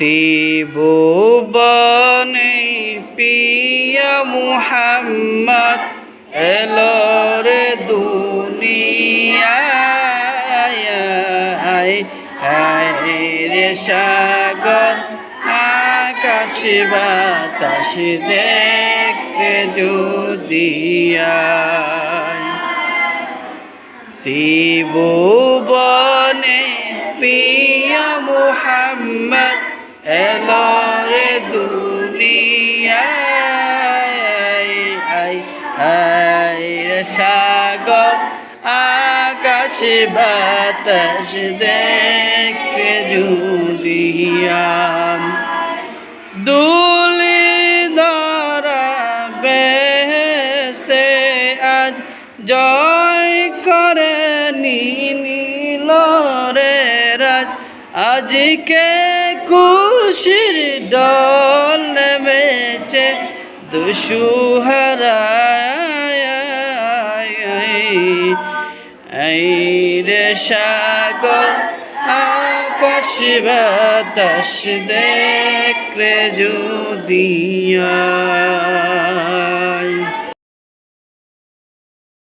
ত্রিভুবনে পিয়া মুহাম্মদ এলো রে দুনিয়ায় রে সাগর, আকাশ বাতাস দেখতে যদিয়ায়। ত্রিভুবনে পিয়া মুহাম্মদ এলো রে দুনিয়ায়, আই আই সাগর, আকাশ, বাতাস দেখতে যদিয়াম দুলি বেহেস্তে আজ জয় করে রাজ আজকে খুশির ডল নেমেছে দুসুহারায় রে সাগর আকাশ বাতাস দেখলে যদিয়া।